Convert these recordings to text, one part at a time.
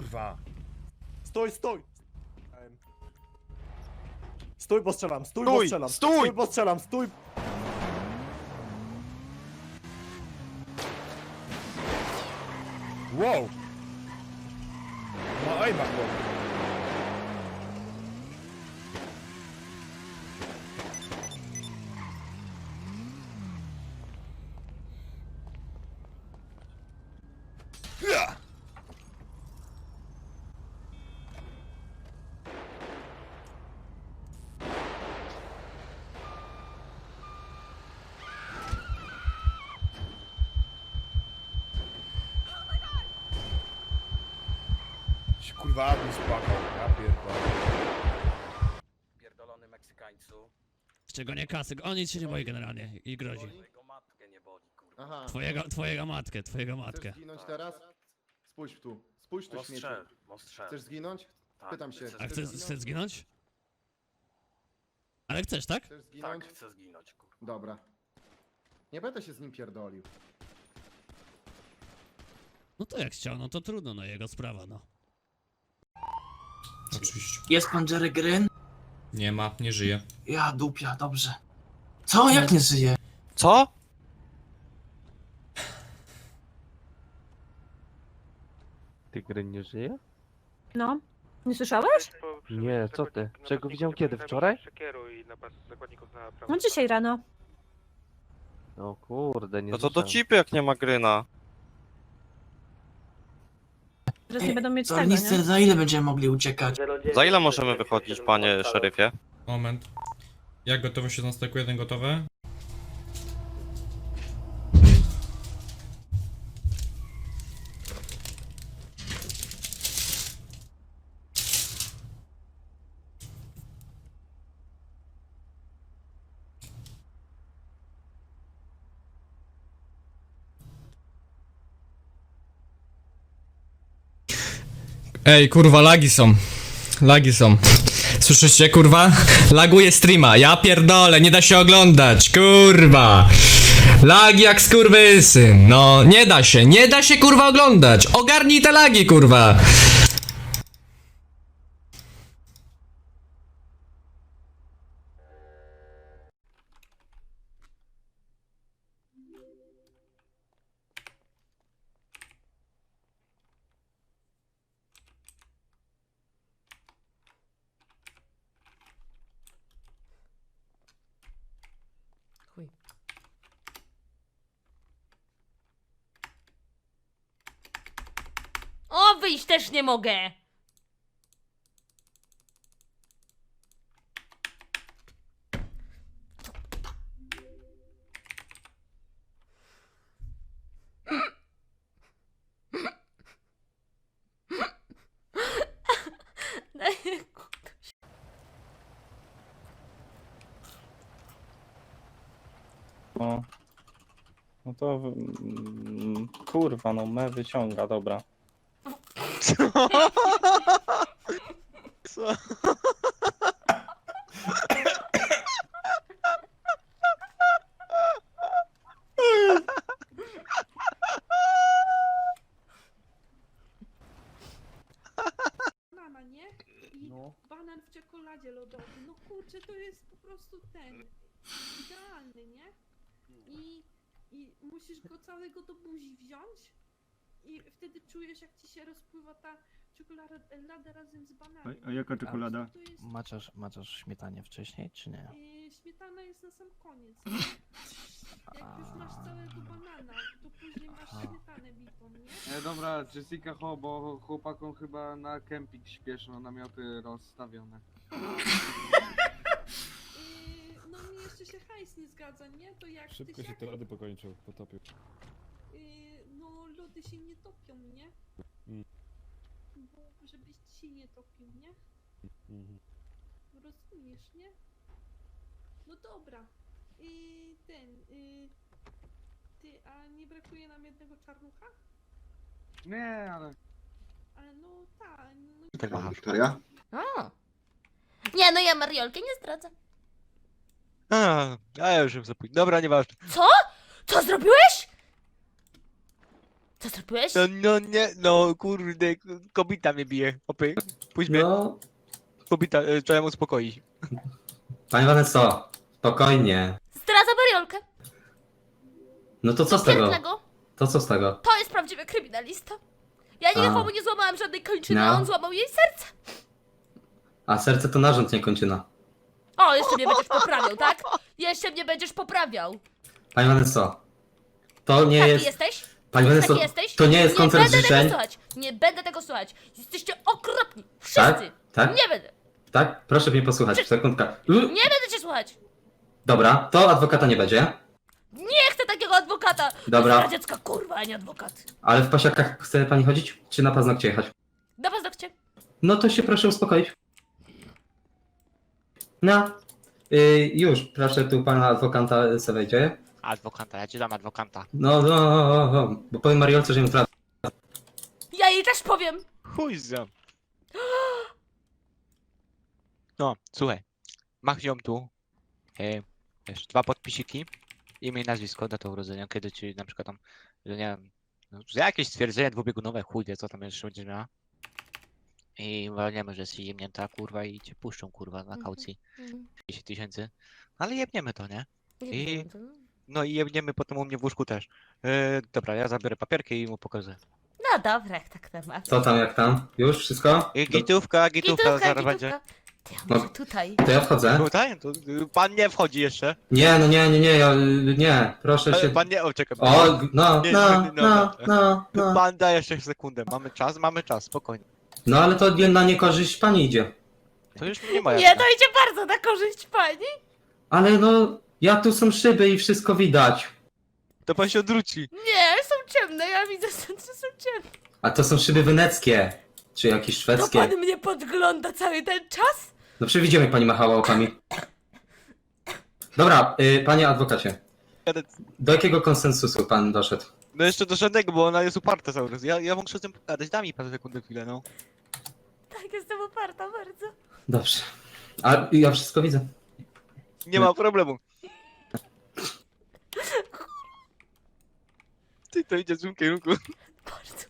Kurwa. Stój, stój! Stój, bo strzelam, stój, bo Stój, strzelam. stój! Stój, bo strzelam, stój! Wow! No ej, ma chłop. Ja! Się kurwa admin spłakał, ja pierdolę. Pierdolony Meksykańcu. Z czego nie kasy, o nic się nie boi generalnie i grozi. Twojego matkę nie boli, kurwa. Aha. Twojego, twojego matkę, twojego matkę. Chcesz zginąć teraz? Spójrz tu. Spójrz tu, śmieciu. Mostrzel, mostrzel. Chcesz zginąć? Tak, Pytam się. chcę A Chcesz zginąć? chcesz zginąć? Ale chcesz, tak? Chcesz zginąć? Tak, chcę zginąć, kurwa. Dobra. Nie będę się z nim pierdolił. No to jak chciał, no to trudno, no jego sprawa, no. Oczywiście. Jest pan Jerry Gryn? Nie ma, nie żyje. Ja dupia, dobrze. Co? Jak nie żyje? Co? Tygryn nie żyje? No, nie słyszałeś? Nie, co ty? Czego widziałem kiedy? Wczoraj? No dzisiaj rano. No kurde, nie No to do słyszałem. cipy jak nie ma gryna. Teraz nie będą mieć tego, Tornister, nie? za ile będziemy mogli uciekać? Za ile możemy wychodzić, panie szeryfie? Moment. Jak gotowy się na steku? Jeden gotowy? Ej, kurwa, lagi są. Lagi są. Słyszycie, kurwa? Laguje streama. Ja pierdolę, nie da się oglądać, kurwa. Lagi jak skurwysyn. No, nie da się, nie da się, kurwa, oglądać. Ogarnij te lagi, kurwa. Chuj. O, wyjść też nie mogę! No. No to... mm, Kurwa, no me wyciąga, dobra. Co? Banana, nie? I No. banan w czekoladzie lodowy. No kurczę, to jest po prostu ten. Idealny, nie? I, I musisz go całego do buzi wziąć. I wtedy czujesz, jak ci się rozpływa ta czekolada razem z bananem. A jaka czekolada? To jest, Maczasz, maczasz śmietanie wcześniej, czy nie? y, śmietana jest na sam koniec. nie? Jak już masz całego banana, to później masz Aha. śmietanę bitą, nie? E, dobra, Jessica, ho, bo chłopakom chyba na kemping śpieszno, namioty rozstawione. Yy, no mi jeszcze się hajs nie zgadza, nie? To jak Szybko się te lody pokończył, potopił. Yy, no lody się nie topią, nie? Mm. Bo żebyś się nie topił, nie? Mhm. Rozumiesz, nie? No dobra. I ten, y, ty, a nie brakuje nam jednego czarnucha? Nie, ale... Ale no tak, no Tego Wiktoria? A. Nie, no ja Mariolkę nie zdradzę. A, a ja już ją zapój. Dobra, nieważne. Co? Co zrobiłeś? Co zrobiłeś? No, no nie, no kurde, kobieta mnie bije. Opy, pójdź mnie. No, Kobieta, e, trzeba ją uspokoić. pani Vanesso, spokojnie. Zdradza Mariolkę. No to co z tego? go. To co z tego? To jest prawdziwy kryminalista. Ja A. nikomu nie złamałam żadnej kończyny, No. a on złamał jej serce. A serce to narząd, nie kończyna. O, jeszcze mnie będziesz poprawiał, tak? Jeszcze mnie będziesz poprawiał. Pani Vanesso, to nie Taki jest... jesteś? Pani Taki jesteś? to nie jest koncert będę życzeń. tego słuchać. Nie będę tego słuchać. Jesteście okropni. Wszyscy. Tak? Tak? Nie będę. Tak? Proszę mnie posłuchać, sekundka. Nie będę cię słuchać. Dobra, to adwokata nie będzie, Nie chcę takiego adwokata. Dobra. To jest radziecka kurwa, a nie adwokat. ale w pasiakach chce pani chodzić? Czy na paznokcie jechać? Do paznokcie. No to się proszę uspokoić. No, y, już, proszę tu pana adwokata se wejdzie. Adwokanta, ja ci dam adwokanta. No, no, no, no, no, bo powiem Mariolce, że ją tra... Ja jej też powiem. Chuj za. No, słuchaj. Machnij ją tu. E, wiesz, dwa podpisiki. Imię i nazwisko, datą urodzenia, kiedy ci na przykład tam, że nie wiem, no, że jakieś stwierdzenie dwubiegunowe, chuj wie, co tam jeszcze będziesz miała. I walniemy, że jesteś jemnięta, kurwa, i cię puszczą, kurwa, na Mhm. kaucji Mhm. 10 tysięcy. No, Ale jebniemy to, nie? Nie I- wiem, to- No i jebniemy potem u mnie w łóżku też. E, dobra, ja zabiorę papierki i mu pokażę. No dobra, jak tak temat. Co tam, jak tam? Już wszystko? I Do... gitówka, gitówka, zaraz będzie. Ty, a No. może tutaj? To ja wchodzę. Tutaj? To, y, pan nie wchodzi jeszcze. Nie, no nie, nie, nie, ja, nie, proszę się... pan nie, o czekaj. O, g- no, Nie, no, nie, no, dobra. no, no. Pan da jeszcze sekundę. Mamy czas, mamy czas, spokojnie. No ale to nie- na niekorzyść pani idzie. To już nie ma jak. Nie, to idzie bardzo na korzyść pani. Ale no, ja tu są szyby i wszystko widać. To pan się odwróci. Nie, są ciemne, ja widzę, że są ciemne. A to są szyby weneckie. Czy jakieś To szwedzkie. pan mnie podgląda cały ten czas? No przewidziałem, jak pani machała okami. Dobra, y, panie adwokacie. Do jakiego konsensusu pan doszedł? No jeszcze do żadnego, bo ona jest uparta cały czas. Ja, ja muszę z tym pogadać. Daj mi pan sekundę chwilę, no. Tak, jestem oparta bardzo. Dobrze. A ja wszystko widzę. Nie ma problemu. Ty to idzie w złym kierunku. Bardzo.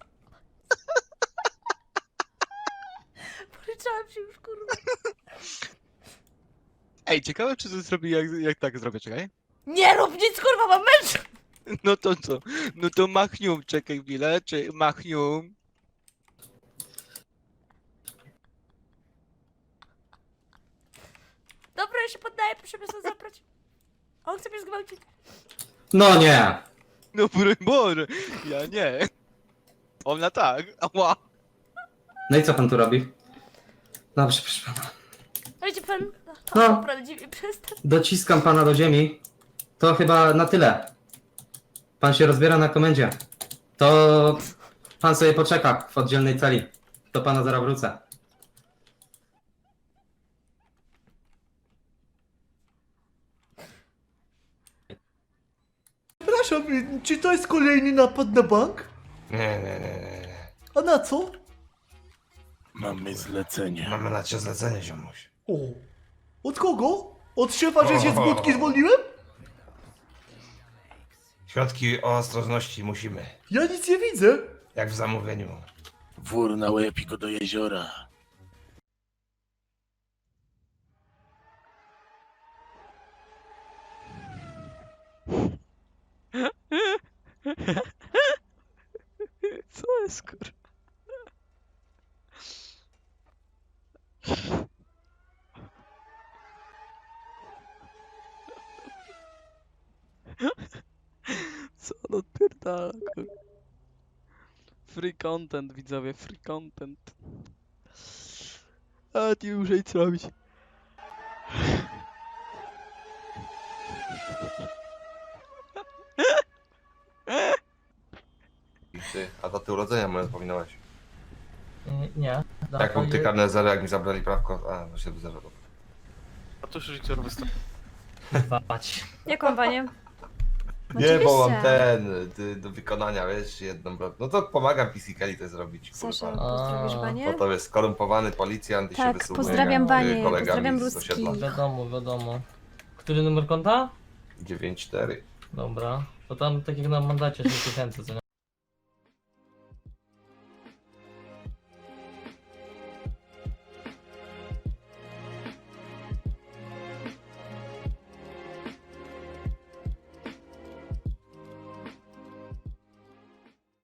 Poryczałam się już, kurwa. Ej, ciekawe czy to zrobi jak, jak tak zrobię, czekaj. Nie rób nic, kurwa, mam męża! No to co? No to machnium, czekaj chwilę, czy machnium. Dobra, ja się poddaję, proszę mnie stąd zabrać. On chce mnie zgwałcić. No nie. No broń Boże, ja nie. Ona tak, ała. No i co pan tu robi? Dobrze, proszę pana. Wiecie pan, no, No. to prawdziwie przestań. Dociskam pana do ziemi. To chyba na tyle. Pan się rozbiera na komendzie. To pan sobie poczeka w oddzielnej celi. Do pana zaraz wrócę. Przepraszam, czy to jest kolejny napad na bank? Nie, nie, nie, nie. nie. A na co? Mamy zlecenie. Mamy na cię zlecenie, ziomuś. O. Od kogo? Od szefa, że się z budki zwolniłem? Środki ostrożności musimy. Ja nic nie widzę. Jak w zamówieniu. Wór na łeb i go do jeziora. Co jest kur... Co on odpierdala, kur... Free content, widzowie, free content. A nie muszę nic robić. Ty, a daty urodzenia moje zapomniałeś. Nie. Jaką ty karnę zero, jak mi zabrali prawko? A, no się zero. A to już który wystaw. Bać. Jaką panię? Nie, bo mam ten, ty, do wykonania, wiesz, jedną bro- No to pomagam Kelly to zrobić, kurwa. pozdrowisz panię? Bo to jest skorumpowany policjant i się Tak, pozdrawiam y, kolegami pozdrawiam z Ruski. osiedla. Wiadomo, wiadomo. Który numer konta? 9-4. Dobra. To tam takiego na mandacie 6 tysięcy, co nie?